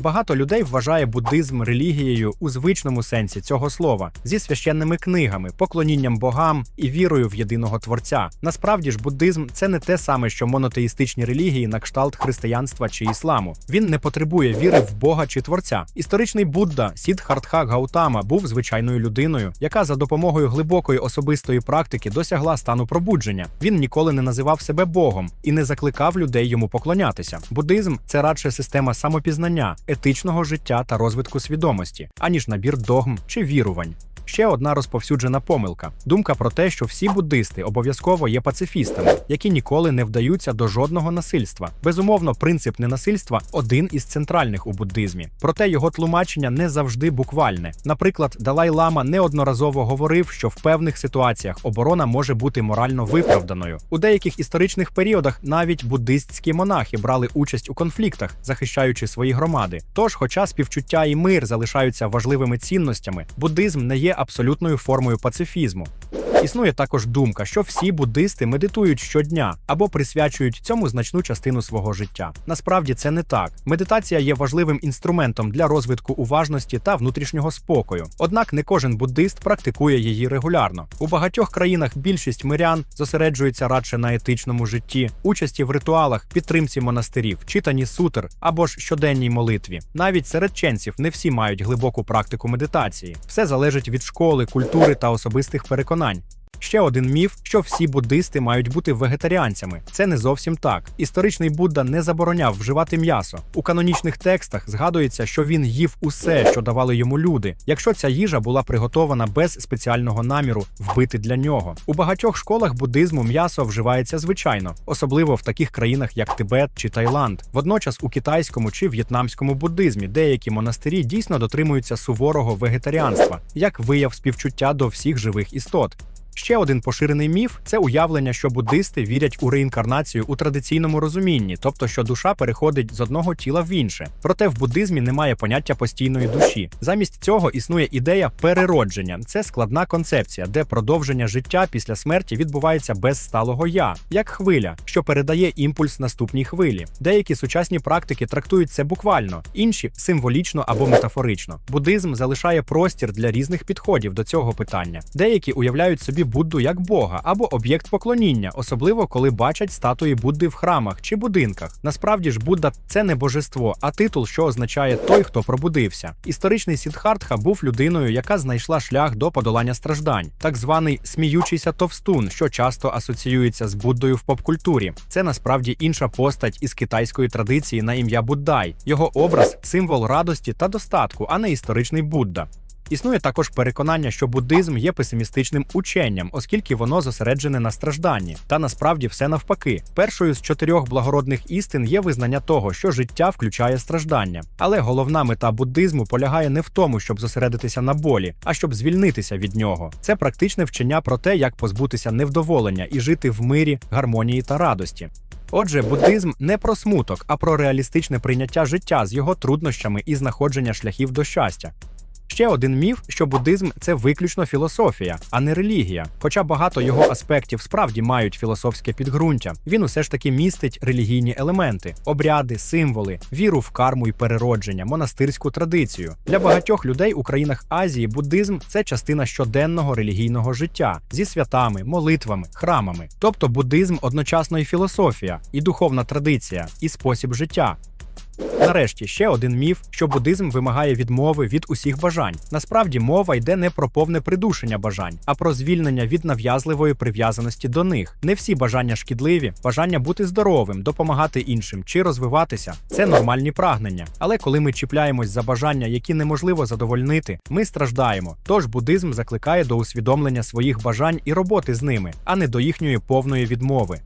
Багато людей вважає буддизм релігією у звичному сенсі цього слова зі священними книгами, поклонінням богам і вірою в єдиного творця. Насправді ж, буддизм це не те саме, що монотеїстичні релігії на кшталт християнства чи ісламу. Він не потребує віри в Бога чи творця. Історичний Будда Сіддхартха Гаутама був звичайною людиною, яка за допомогою глибокої особистої практики досягла стану пробудження. Він ніколи не називав себе Богом і не закликав людей йому поклонятися. Буддизм це радше система самопізнання, етичного життя та розвитку свідомості, аніж набір догм чи вірувань. Ще одна розповсюджена помилка: думка про те, що всі буддисти обов'язково є пацифістами, які ніколи не вдаються до жодного насильства. Безумовно, принцип ненасильства один із центральних у буддизмі. Проте його тлумачення не завжди буквальне. Наприклад, Далай Лама неодноразово говорив, що в певних ситуаціях оборона може бути морально виправданою. У деяких історичних періодах навіть буддистські монахи брали участь у конфліктах, захищаючи свої громади. Тож, хоча співчуття і мир залишаються важливими цінностями, буддизм не є абсолютною формою пацифізму. Існує також думка, що всі буддисти медитують щодня або присвячують цьому значну частину свого життя. Насправді це не так. Медитація є важливим інструментом для розвитку уважності та внутрішнього спокою. Однак не кожен буддист практикує її регулярно. У багатьох країнах більшість мирян зосереджується радше на етичному житті, участі в ритуалах, підтримці монастирів, читанні сутр або ж щоденній молитві. Навіть серед ченців не всі мають глибоку практику медитації. Все залежить від школи, культури та особистих переконань. Ще один міф, що всі буддисти мають бути вегетаріанцями. Це не зовсім так. Історичний Будда не забороняв вживати м'ясо. У канонічних текстах згадується, що він їв усе, що давали йому люди, якщо ця їжа була приготована без спеціального наміру вбити для нього. У багатьох школах буддизму м'ясо вживається звичайно, особливо в таких країнах, як Тибет чи Таїланд. Водночас у китайському чи в'єтнамському буддизмі деякі монастирі дійсно дотримуються суворого вегетаріанства, як вияв співчуття до всіх живих істот. Ще один поширений міф це уявлення, що буддисти вірять у реінкарнацію у традиційному розумінні, тобто що душа переходить з одного тіла в інше. Проте в буддизмі немає поняття постійної душі. Замість цього існує ідея переродження. Це складна концепція, де продовження життя після смерті відбувається без сталого я, як хвиля, що передає імпульс наступній хвилі. Деякі сучасні практики трактують це буквально, інші символічно або метафорично. Буддизм залишає простір для різних підходів до цього питання. Деякі уявляють собі Будду як Бога або об'єкт поклоніння, особливо коли бачать статуї Будди в храмах чи будинках. Насправді ж Будда це не божество, а титул, що означає той, хто пробудився. Історичний Сіддхартха був людиною, яка знайшла шлях до подолання страждань, так званий сміючийся товстун, що часто асоціюється з Буддою в попкультурі. Це насправді інша постать із китайської традиції на ім'я Буддай. Його образ символ радості та достатку, а не історичний Будда. Існує також переконання, що буддизм є песимістичним ученням, оскільки воно зосереджене на стражданні. Та насправді все навпаки. Першою з чотирьох благородних істин є визнання того, що життя включає страждання. Але головна мета буддизму полягає не в тому, щоб зосередитися на болі, а щоб звільнитися від нього. Це практичне вчення про те, як позбутися невдоволення і жити в мирі, гармонії та радості. Отже, буддизм не про смуток, а про реалістичне прийняття життя з його труднощами і знаходження шляхів до щастя. Ще один міф, що буддизм це виключно філософія, а не релігія. Хоча багато його аспектів справді мають філософське підґрунтя, він усе ж таки містить релігійні елементи, обряди, символи, віру в карму і переродження, монастирську традицію. Для багатьох людей у країнах Азії буддизм це частина щоденного релігійного життя зі святами, молитвами, храмами. Тобто буддизм одночасно і філософія, і духовна традиція, і спосіб життя. Нарешті ще один міф, що буддизм вимагає відмови від усіх бажань. Насправді мова йде не про повне придушення бажань, а про звільнення від нав'язливої прив'язаності до них. Не всі бажання шкідливі, бажання бути здоровим, допомагати іншим чи розвиватися це нормальні прагнення. Але коли ми чіпляємось за бажання, які неможливо задовольнити, ми страждаємо. Тож буддизм закликає до усвідомлення своїх бажань і роботи з ними, а не до їхньої повної відмови.